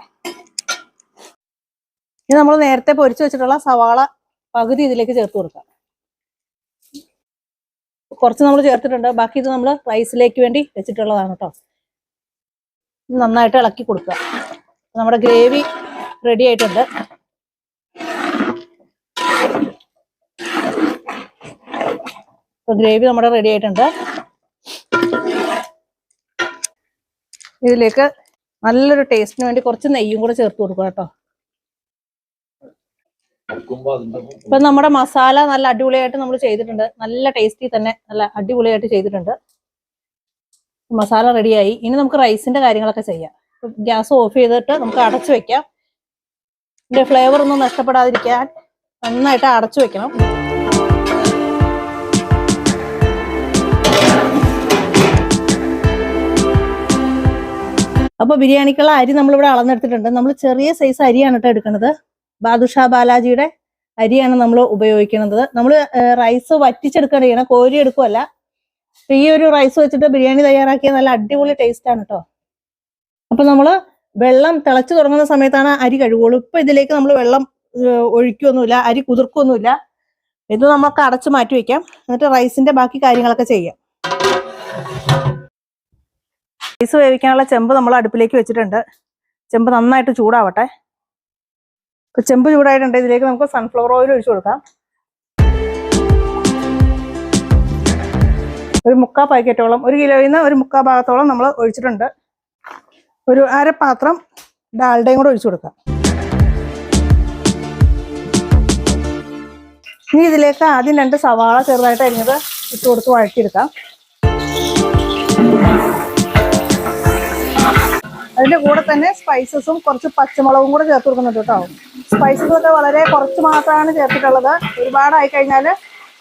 ഇനി നമ്മൾ നേരത്തെ പൊരിച്ചു വെച്ചിട്ടുള്ള സവാള പകുതി ഇതിലേക്ക് ചേർത്ത് കൊടുക്കാം. കുറച്ച് നമ്മൾ ചേർത്തിട്ടുണ്ട്. ബാക്കി ഇത് നമ്മൾ റൈസിലേക്ക് വേണ്ടി വെച്ചിട്ടുള്ളതാണ് കേട്ടോ നന്നായിട്ട് ഇളക്കി കൊടുക്കുക. നമ്മുടെ ഗ്രേവി റെഡി ആയിട്ടുണ്ട്. ഗ്രേവി നമ്മുടെ റെഡി ആയിട്ടുണ്ട്. ഇതിലേക്ക് നല്ലൊരു ടേസ്റ്റിന് വേണ്ടി കുറച്ച് നെയ്യും കൂടെ ചേർത്ത് കൊടുക്കുക കേട്ടോ ഇപ്പൊ നമ്മുടെ മസാല നല്ല അടിപൊളിയായിട്ട് നമ്മൾ ചെയ്തിട്ടുണ്ട്. നല്ല ടേസ്റ്റി തന്നെ നല്ല അടിപൊളിയായിട്ട് ചെയ്തിട്ടുണ്ട്. മസാല റെഡിയായി. ഇനി നമുക്ക് റൈസിന്റെ കാര്യങ്ങളൊക്കെ ചെയ്യാം. ഗ്യാസ് ഓഫ് ചെയ്തിട്ട് നമുക്ക് അടച്ചു വെക്കാം. ഇതിന്റെ ഫ്ലേവർ ഒന്നും നഷ്ടപ്പെടാതിരിക്കാൻ നന്നായിട്ട് അടച്ചു വെക്കണം. അപ്പൊ ബിരിയാണിക്കുള്ള അരി നമ്മളിവിടെ അളന്നെടുത്തിട്ടുണ്ട്. നമ്മൾ ചെറിയ സൈസ് അരിയാണ് കേട്ടോ എടുക്കുന്നത്. ബാദുഷാ ബാലാജിയുടെ അരിയാണ് നമ്മൾ ഉപയോഗിക്കുന്നത്. നമ്മൾ റൈസ് വറ്റിച്ചെടുക്കുകയാണ് ചെയ്യണം കോരി എടുക്കുമല്ല ഈ ഒരു റൈസ് വെച്ചിട്ട് ബിരിയാണി തയ്യാറാക്കിയ നല്ല അടിപൊളി ടേസ്റ്റ് ആണ് കേട്ടോ അപ്പൊ നമ്മൾ വെള്ളം തിളച്ചു തുടങ്ങുന്ന സമയത്താണ് അരി കഴുകുള്ളൂ ഇപ്പൊ ഇതിലേക്ക് നമ്മൾ വെള്ളം ഒഴിക്കുകയൊന്നുമില്ല അരി കുതിർക്കൊന്നുമില്ല ഇത് നമുക്ക് അടച്ചു മാറ്റി വെക്കാം. എന്നിട്ട് റൈസിന്റെ ബാക്കി കാര്യങ്ങളൊക്കെ ചെയ്യാം. റൈസ് വേവിക്കാനുള്ള ചെമ്പ് നമ്മൾ അടുപ്പിലേക്ക് വെച്ചിട്ടുണ്ട്. ചെമ്പ് നന്നായിട്ട് ചൂടാവട്ടെ. ഇപ്പൊ ചെമ്പ് ചൂടായിട്ടുണ്ട് ഇതിലേക്ക് നമുക്ക് സൺഫ്ലവർ ഓയിൽ ഒഴിച്ചു കൊടുക്കാം. ഒരു മുക്കാ പാക്കറ്റോളം ഒരു കിലോയിൽ നിന്ന് ഒരു മുക്കാ ഭാഗത്തോളം നമ്മൾ ഒഴിച്ചിട്ടുണ്ട്. ഒരു അര പാത്രം ഡാൽഡയും കൂടെ ഒഴിച്ചു കൊടുക്കാം. ഇനി ഇതിലേക്ക് ആദ്യം രണ്ട് സവാള ചെറുതായിട്ട് അരിഞ്ഞത് ഇട്ട് കൊടുത്ത് വഴറ്റിയെടുക്കാം. അതിന്റെ കൂടെ തന്നെ സ്പൈസസും കുറച്ച് പച്ചമുളകും കൂടെ ചേർത്ത് കൊടുക്കുന്നുണ്ട് കേട്ടോ. സ്പൈസസ് ഒക്കെ വളരെ കുറച്ച് മാത്രമാണ് ചേർത്തിട്ടുള്ളത്. ഒരുപാടായി കഴിഞ്ഞാൽ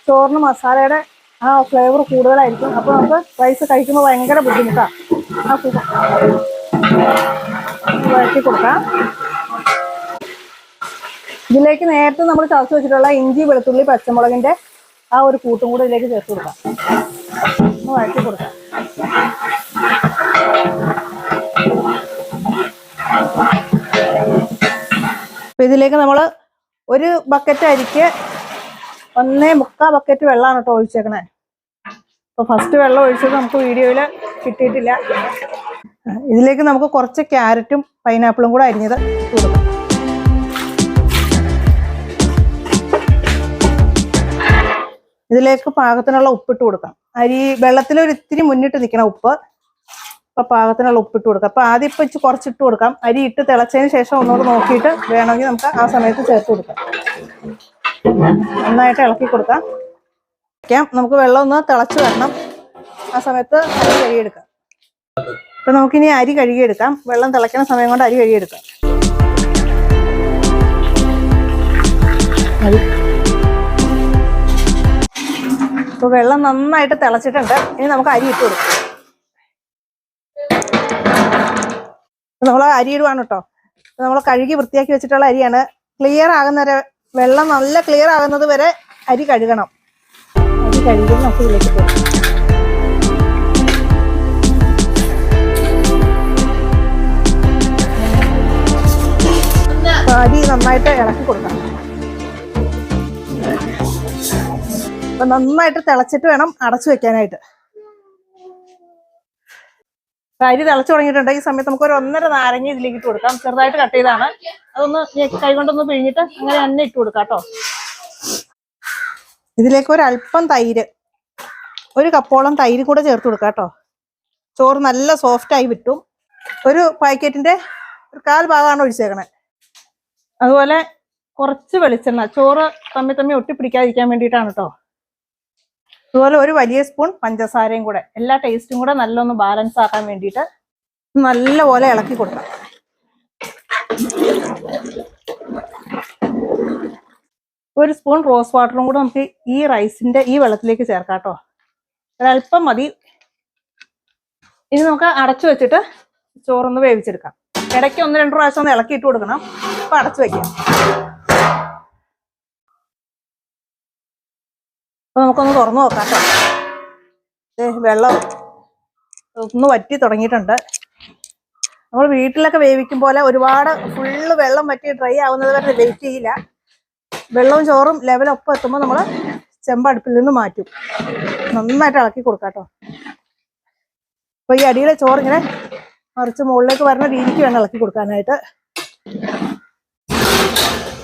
ചോറിന് മസാലയുടെ ആ ഫ്ലേവർ കൂടുതലായിരിക്കും. അപ്പൊ നമുക്ക് റൈസ് കഴിക്കുമ്പോൾ ഭയങ്കര ബുദ്ധിമുട്ടാണ് ആ വഴറ്റി കൊടുക്കാം. ഇതിലേക്ക് നേരത്തെ നമ്മൾ ചതച്ച് വെച്ചിട്ടുള്ള ഇഞ്ചി വെളുത്തുള്ളി പച്ചമുളകിന്റെ ആ ഒരു കൂട്ടും കൂടെ ഇതിലേക്ക് ചേർത്ത് കൊടുക്കാം. വഴറ്റി കൊടുക്കാം. ഇതിലേക്ക് നമ്മൾ ഒരു ബക്കറ്റ് അരിക്ക് ഒന്നേ മുക്കാ ബക്കറ്റ് വെള്ളമാണ് കേട്ടോ ഒഴിച്ചേക്കണേ. അപ്പോൾ ഫസ്റ്റ് വെള്ളം ഒഴിച്ചത് നമുക്ക് വീഡിയോയിൽ കിട്ടിയിട്ടില്ല. ഇതിലേക്ക് നമുക്ക് കുറച്ച് ക്യാരറ്റും പൈനാപ്പിളും കൂടെ അരിഞ്ഞത് കൊടുക്കാം. ഇതിലേക്ക് പാകത്തിനുള്ള ഉപ്പിട്ട് കൊടുക്കാം. അരി വെള്ളത്തിൽ ഒരു ഇത്തിരി മുന്നിട്ട് നിൽക്കണം ഉപ്പ്. അപ്പൊ പാകത്തിനുള്ള ഉപ്പിട്ട് കൊടുക്കാം. അപ്പൊ ആദ്യം ഇപ്പൊ ഇച്ചിരി കുറച്ചിട്ട് കൊടുക്കാം. അരി ഇട്ട് തിളച്ചതിന് ശേഷം ഒന്നുകൂടെ നോക്കിയിട്ട് വേണമെങ്കിൽ നമുക്ക് ആ സമയത്ത് ചേർത്ത് കൊടുക്കാം. നന്നായിട്ട് ഇളക്കി കൊടുക്കാം. വയ്ക്കാം നമുക്ക് വെള്ളം ഒന്ന് തിളച്ച് വരണം. ആ സമയത്ത് അരി കഴുകിയെടുക്കാം. ഇപ്പൊ നമുക്കിനി അരി കഴുകിയെടുക്കാം. വെള്ളം തിളയ്ക്കുന്ന സമയം കൊണ്ട് അരി കഴുകിയെടുക്കാം. അരി. ഇപ്പൊ വെള്ളം നന്നായിട്ട് തിളച്ചിട്ടുണ്ട്. ഇനി നമുക്ക് അരി ഇട്ട് കൊടുക്കാം. നമ്മൾ അരി ഇടുവാണ് കേട്ടോ. നമ്മൾ കഴുകി വൃത്തിയാക്കി വെച്ചിട്ടുള്ള അരിയാണ്. ക്ലിയർ ആകുന്ന വരെ വെള്ളം നല്ല ക്ലിയർ ആകുന്നത് വരെ അരി കഴുകണം. അരി കഴുകി നമുക്ക് ഇതിലേക്ക് അരി നന്നായിട്ട് ഇളക്കി കൊടുക്കണം. അപ്പൊ നന്നായിട്ട് തിളച്ചിട്ട് വേണം അടച്ചു വെക്കാനായിട്ട്. അരി തിളച്ചു തുടങ്ങിയിട്ടുണ്ട് ഈ സമയത്ത് നമുക്ക് ഒരു ഒന്നര നാരങ്ങ ഇതിലേക്ക് ഇട്ട് കൊടുക്കാം. ചെറുതായിട്ട് കട്ട് ചെയ്താണ്. അതൊന്ന് കൈകൊണ്ടൊന്ന് പിഴിഞ്ഞിട്ട് അങ്ങനെ തന്നെ ഇട്ട് കൊടുക്കാം കേട്ടോ. ഇതിലേക്ക് ഒരു അല്പം തൈര് ഒരു കപ്പോളം തൈര് കൂടെ ചേർത്ത് കൊടുക്കാം കേട്ടോ. ചോറ് നല്ല സോഫ്റ്റായി വിട്ടും ഒരു പാക്കറ്റിന്റെ ഒരു കാൽ ഭാഗമാണ് ഒഴിച്ചേക്കണേ. അതുപോലെ കുറച്ച് വെളിച്ചെണ്ണ ചോറ് തമ്മി തമ്മി ഒട്ടിപ്പിടിക്കാതിരിക്കാൻ വേണ്ടിയിട്ടാണ് കേട്ടോ. അതുപോലെ ഒരു വലിയ സ്പൂൺ പഞ്ചസാരയും കൂടെ എല്ലാ ടേസ്റ്റും കൂടെ നല്ലൊന്ന് ബാലൻസ് ആക്കാൻ വേണ്ടിയിട്ട് നല്ലപോലെ ഇളക്കി കൊടുക്കാം. ഒരു സ്പൂൺ റോസ് വാട്ടറും കൂടെ നമുക്ക് ഈ റൈസിന്റെ ഈ വെള്ളത്തിലേക്ക് ചേർക്കാം കേട്ടോ. ഒരല്പം മതി. ഇനി നമുക്ക് അടച്ചു വെച്ചിട്ട് ചോറൊന്ന് വേവിച്ചെടുക്കാം. ഇടയ്ക്ക് ഒന്ന് രണ്ട് പ്രാവശ്യം ഒന്ന് ഇളക്കിയിട്ട് കൊടുക്കണം. അപ്പൊ അടച്ചു വെക്കാം. അപ്പൊ നമുക്കൊന്ന് തുറന്നു നോക്കാം കേട്ടോ വെള്ളം ഒന്ന് വറ്റി തുടങ്ങിയിട്ടുണ്ട്. നമ്മൾ വീട്ടിലൊക്കെ വേവിക്കും പോലെ ഒരുപാട് ഫുള്ള് വെള്ളം വറ്റി ഡ്രൈ ആവുന്നത് വരെ വെയിറ്റ് ചെയ്യില്ല. വെള്ളവും ചോറും ലെവലൊപ്പം എത്തുമ്പോൾ നമ്മൾ ചെമ്പടുപ്പിൽ നിന്ന് മാറ്റും. നന്നായിട്ട് ഇളക്കി കൊടുക്കാട്ടോ. അപ്പൊ ഈ അടിയിലെ ചോറ് ഇങ്ങനെ മറിച്ച് മുകളിലേക്ക് വരുന്ന രീതിക്ക് വേണം ഇളക്കി കൊടുക്കാനായിട്ട്.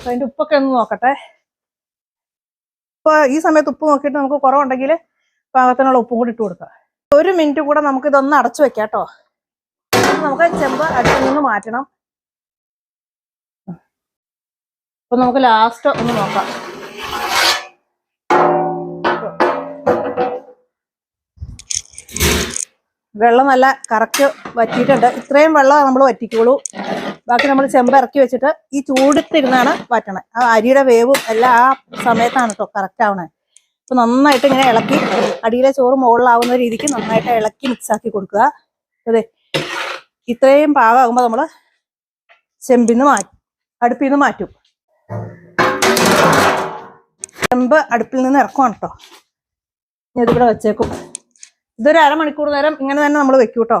അതിന്റെ ഉപ്പൊക്കെ ഒന്ന് നോക്കട്ടെ. ഇപ്പൊ ഈ സമയത്ത് ഉപ്പ് നോക്കിയിട്ട് നമുക്ക് കുറവുണ്ടെങ്കിൽ പാകത്തിനുള്ള ഉപ്പും കൂടി ഇട്ട് കൊടുക്കാം. ഒരു മിനിറ്റ് കൂടെ നമുക്ക് ഇതൊന്ന് അടച്ചു വെക്കാം കേട്ടോ. നമുക്ക് ചെമ്പ് അടുത്ത് നിന്ന് മാറ്റണം. അപ്പൊ നമുക്ക് ലാസ്റ്റ് ഒന്ന് നോക്കാം. വെള്ളം നല്ല കറക്റ്റ് വറ്റിയിട്ടുണ്ട്. ഇത്രയും വെള്ളം നമ്മൾ വറ്റിക്കുള്ളൂ. ബാക്കി നമ്മൾ ചെമ്പ് ഇറക്കി വെച്ചിട്ട് ഈ ചൂടിട്ടിരുന്നാണ് വറ്റണേ. ആ അരിയുടെ വേവും എല്ലാം ആ സമയത്താണ് കേട്ടോ കറക്റ്റ് ആവണേ. അപ്പൊ നന്നായിട്ട് ഇങ്ങനെ ഇളക്കി അടിയിലെ ചോറ് മുകളിലാവുന്ന രീതിക്ക് നന്നായിട്ട് ഇളക്കി മിക്സ് ആക്കി കൊടുക്കുക. അതെ. ഇത്രയും പാകമാകുമ്പോൾ നമ്മൾ ചെമ്പിന്ന് മാറ്റും അടുപ്പിൽ നിന്ന് മാറ്റും. ചെമ്പ് അടുപ്പിൽ നിന്ന് ഇറക്കുവാണ് കേട്ടോ ഇതിവിടെ വെച്ചേക്കും. ഇതൊരു അരമണിക്കൂർ നേരം ഇങ്ങനെ തന്നെ നമ്മൾ വെക്കൂട്ടോ. കേട്ടോ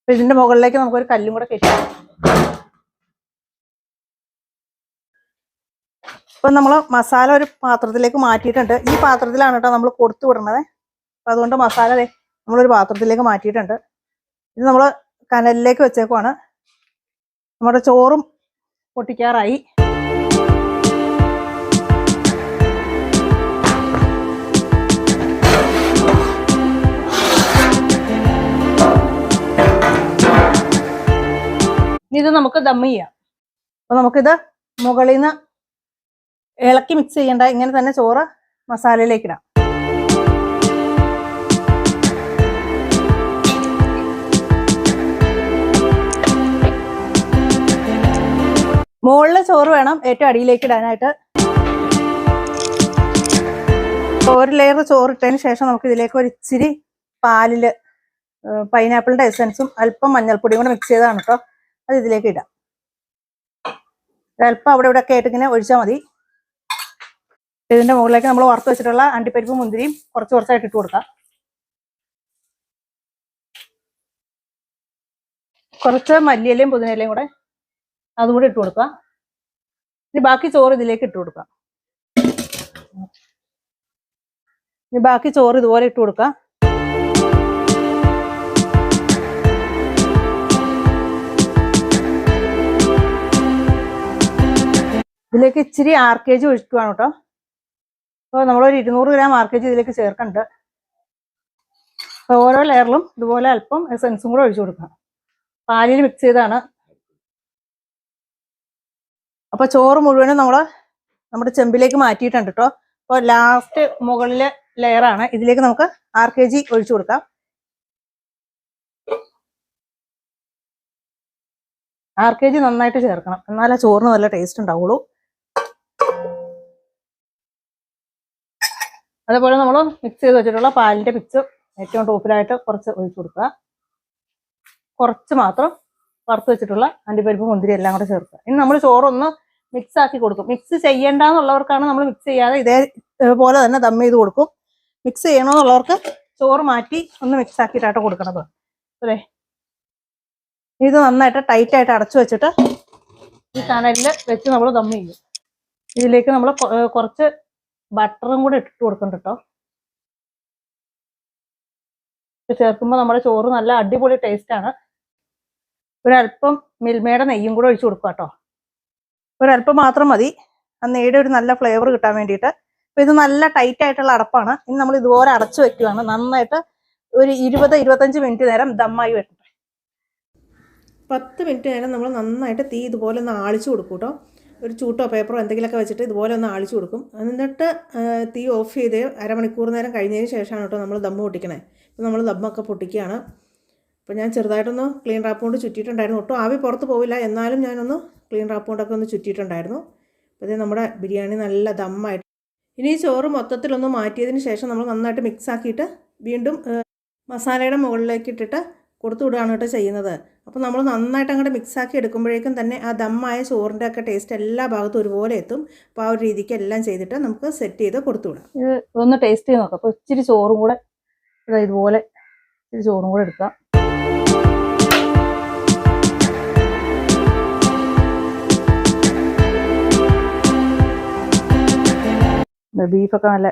അപ്പൊ ഇതിന്റെ മുകളിലേക്ക് നമുക്കൊരു കല്ലും കൂടെ കെട്ടി ഇപ്പൊ നമ്മൾ മസാല ഒരു പാത്രത്തിലേക്ക് മാറ്റിയിട്ടുണ്ട്. ഈ പാത്രത്തിലാണ് കേട്ടോ നമ്മൾ കൊടുത്തു വിടണത് അപ്പം അതുകൊണ്ട് മസാല നമ്മളൊരു പാത്രത്തിലേക്ക് മാറ്റിയിട്ടുണ്ട്. ഇത് നമ്മൾ കനലിലേക്ക് വെച്ചേക്കുവാണ്. നമ്മുടെ ചോറും പൊട്ടിക്കാറായി. ഇത് നമുക്ക് ദം ചെയ്യാം. അപ്പൊ നമുക്കിത് മുകളിൽ നിന്ന് ഇളക്കി മിക്സ് ചെയ്യണ്ട. ഇങ്ങനെ തന്നെ ചോറ് മസാലയിലേക്ക് ഇടാം. മുകളിലെ ചോറ് വേണം. ഏറ്റവും അടിയിലേക്ക് ഇടാനായിട്ട്. ഒരു ലെയർ ചോറ് ഇട്ടതിന് ശേഷം നമുക്ക് ഇതിലേക്ക് ഒരു ഇച്ചിരി പാലിൽ പൈനാപ്പിളിന്റെ എസൻസും അല്പം മഞ്ഞൾപ്പൊടിയും കൂടെ മിക്സ് ചെയ്താണ് കേട്ടോ അത് ഇതിലേക്ക് ഇടാം. അല്പം അവിടെ ഇവിടെ ഒക്കെ ആയിട്ട് ഇങ്ങനെ ഒഴിച്ചാൽ മതി. ഇതിന്റെ മുകളിലേക്ക് നമ്മൾ വറുത്ത് വെച്ചിട്ടുള്ള അണ്ടിപ്പരിപ്പ് മുന്തിരിയും കുറച്ച് കുറച്ചായിട്ട് ഇട്ട് കൊടുക്കാം. കുറച്ച് മല്ലിയിലയും പുതിനയിലയും കൂടെ അതും കൂടെ ഇട്ട് കൊടുക്കാം. ഇനി ബാക്കി ചോറ് ഇതിലേക്ക് ഇട്ട് കൊടുക്കാം. ഇനി ബാക്കി ചോറ് ഇതുപോലെ ഇട്ട് കൊടുക്കാം. ഇതിലേക്ക് ഇച്ചിരി ആർ കെ ജി ഒഴിക്കുവാണ് കേട്ടോ. അപ്പോൾ നമ്മളൊരു ഇരുന്നൂറ് ഗ്രാം ജി ഇതിലേക്ക് ചേർക്കുന്നുണ്ട് അപ്പോൾ ഓരോ ലെയറിലും ഇതുപോലെ അല്പം എസൻസും കൂടെ ഒഴിച്ചു കൊടുക്കുക പാലിൽ മിക്സ് ചെയ്താണ്. അപ്പോൾ ചോറ് മുഴുവനും നമ്മൾ നമ്മുടെ ചെമ്പിലേക്ക് മാറ്റിയിട്ടുണ്ട് കേട്ടോ അപ്പോൾ ലാസ്റ്റ് മുകളിലെ ലെയറാണ്. ഇതിലേക്ക് നമുക്ക് ആർ കെ ജി ഒഴിച്ചു കൊടുക്കാം. ആർ കെ ജി നന്നായിട്ട് ചേർക്കണം. എന്നാലേ ചോറിന് നല്ല ടേസ്റ്റ് ഉണ്ടാവുള്ളൂ. അതേപോലെ നമ്മൾ മിക്സ് ചെയ്ത് വെച്ചിട്ടുള്ള പാലിന്റെ മിക്സ് ഏറ്റവും ടോപ്പിലായിട്ട് കുറച്ച് ഒഴിച്ചു കൊടുക്കുക. കുറച്ച് മാത്രം വറുത്ത് വെച്ചിട്ടുള്ള അണ്ടിപ്പരിപ്പ് മുന്തിരി എല്ലാം കൂടെ ചേർക്കുക. ഇനി നമ്മൾ ചോറൊന്ന് മിക്സ് ആക്കി കൊടുക്കും. മിക്സ് ചെയ്യേണ്ടെന്നുള്ളവർക്കാണ് നമ്മൾ മിക്സ് ചെയ്യാതെ ഇതേപോലെ തന്നെ ദം ചെയ്ത് കൊടുക്കും. മിക്സ് ചെയ്യണമെന്നുള്ളവർക്ക് ചോറ് മാറ്റി ഒന്ന് മിക്സ് ആക്കിയിട്ടാണ് കൊടുക്കണത്. അല്ലേ? ഇത് നന്നായിട്ട് ടൈറ്റ് ആയിട്ട് അടച്ചു വെച്ചിട്ട് ഈ കനലിൽ വെച്ച് നമ്മൾ ദം ചെയ്യും. ഇതിലേക്ക് നമ്മൾ കുറച്ച് ബട്ടറും കൂടെ ഇട്ടിട്ട് കൊടുക്കുന്നുണ്ട് കേട്ടോ. ചേർക്കുമ്പോൾ നമ്മുടെ ചോറ് നല്ല അടിപൊളി ടേസ്റ്റ് ആണ്. ഒരല്പം മിൽമയുടെ നെയ്യും കൂടെ ഒഴിച്ചു കൊടുക്കുക കേട്ടോ. ഒരല്പം മാത്രം മതി. ആ നെയ്യുടെ ഒരു നല്ല ഫ്ലേവർ കിട്ടാൻ വേണ്ടിയിട്ട്. അപ്പൊ ഇത് നല്ല ടൈറ്റ് ആയിട്ടുള്ള അടപ്പാണ്. ഇനി നമ്മൾ ഇതുപോലെ അടച്ചു വെക്കുകയാണ്. നന്നായിട്ട് ഒരു ഇരുപത് ഇരുപത്തഞ്ച് മിനിറ്റ് നേരം ദമ്മായി വരട്ടെ. പത്ത് മിനിറ്റ് നേരം നമ്മൾ നന്നായിട്ട് തീ ഇതുപോലെ ഒന്ന് ആളിച്ചു കൊടുക്കും കേട്ടോ. ഒരു ചൂട്ടോ പേപ്പറോ എന്തെങ്കിലുമൊക്കെ വെച്ചിട്ട് ഇതുപോലെ ഒന്ന് ആളിച്ചു കൊടുക്കും. എന്നിട്ട് തീ ഓഫ് ചെയ്ത് അരമണിക്കൂർ നേരം കഴിഞ്ഞതിന് ശേഷമാണ് കേട്ടോ നമ്മൾ ദമ്മ് പൊട്ടിക്കണേ. ഇപ്പോൾ നമ്മൾ ദമ്മൊക്കെ പൊട്ടിക്കുകയാണ്. അപ്പോൾ ഞാൻ ചെറുതായിട്ടൊന്ന് ക്ലീൻ റാപ്പ് കൊണ്ട് ചുറ്റിയിട്ടുണ്ടായിരുന്നു. ഒട്ടും ആവി പുറത്ത് പോവില്ല. എന്നാലും ഞാനൊന്ന് ക്ലീൻ റാപ്പ് കൊണ്ടൊക്കെ ഒന്ന് ചുറ്റിയിട്ടുണ്ടായിരുന്നു. അപ്പോൾ ഇത് നമ്മുടെ ബിരിയാണി നല്ല ദമ്മായിട്ട്. ഇനി ഈ ചോറ് മൊത്തത്തിലൊന്ന് മാറ്റിയതിന് ശേഷം നമ്മൾ നന്നായിട്ട് മിക്സ് ആക്കിയിട്ട് വീണ്ടും മസാലയുടെ മുകളിലേക്ക് ഇട്ടിട്ട് കൊടുത്തു വിടുകയാണ് കേട്ടോ ചെയ്യുന്നത്. അപ്പോൾ നമ്മൾ നന്നായിട്ട് അങ്ങോട്ട് മിക്സാക്കി എടുക്കുമ്പോഴേക്കും തന്നെ ആ ദമ്മായ ചോറിന്റെ ഒക്കെ ടേസ്റ്റ് എല്ലാ ഭാഗത്തും ഒരുപോലെ എത്തും. അപ്പോൾ ആ ഒരു രീതിക്ക് എല്ലാം ചെയ്തിട്ട് നമുക്ക് സെറ്റ് ചെയ്ത് കൊടുത്തു വിടാം. ഇത് ഒന്ന് ടേസ്റ്റ് ചെയ്ത് നോക്കാം. അപ്പോൾ ഇച്ചിരി ചോറും കൂടെ ഇതാ ഇതുപോലെ ഇച്ചിരി ചോറും കൂടെ എടുക്കാം. ബീഫൊക്കെ നല്ല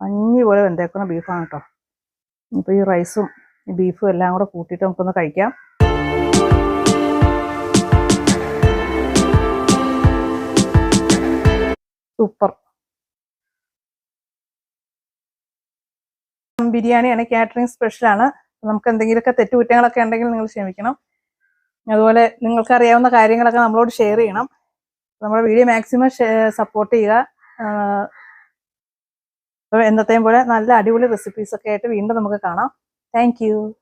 മഞ്ഞ് പോലെ വെന്തേക്കുന്ന ബീഫാണ് കേട്ടോ. ഇപ്പോൾ ഈ റൈസും ബീഫും എല്ലാം കൂടെ കൂട്ടിയിട്ട് നമുക്കൊന്ന് കഴിക്കാം. സൂപ്പർ. ബിരിയാണിയാണ് കാറ്ററിംഗ് സ്പെഷ്യലാണ്. നമുക്ക് എന്തെങ്കിലുമൊക്കെ തെറ്റുകുറ്റങ്ങളൊക്കെ ഉണ്ടെങ്കിൽ നിങ്ങൾ ക്ഷമിക്കണം. അതുപോലെ നിങ്ങൾക്ക് അറിയാവുന്ന കാര്യങ്ങളൊക്കെ നമ്മളോട് ഷെയർ ചെയ്യണം. നമ്മുടെ വീഡിയോ മാക്സിമം സപ്പോർട്ട് ചെയ്യുക. എന്നത്തെയും പോലെ നല്ല അടിപൊളി റെസിപ്പീസൊക്കെ ആയിട്ട് വീണ്ടും നമുക്ക് കാണാം. Thank you.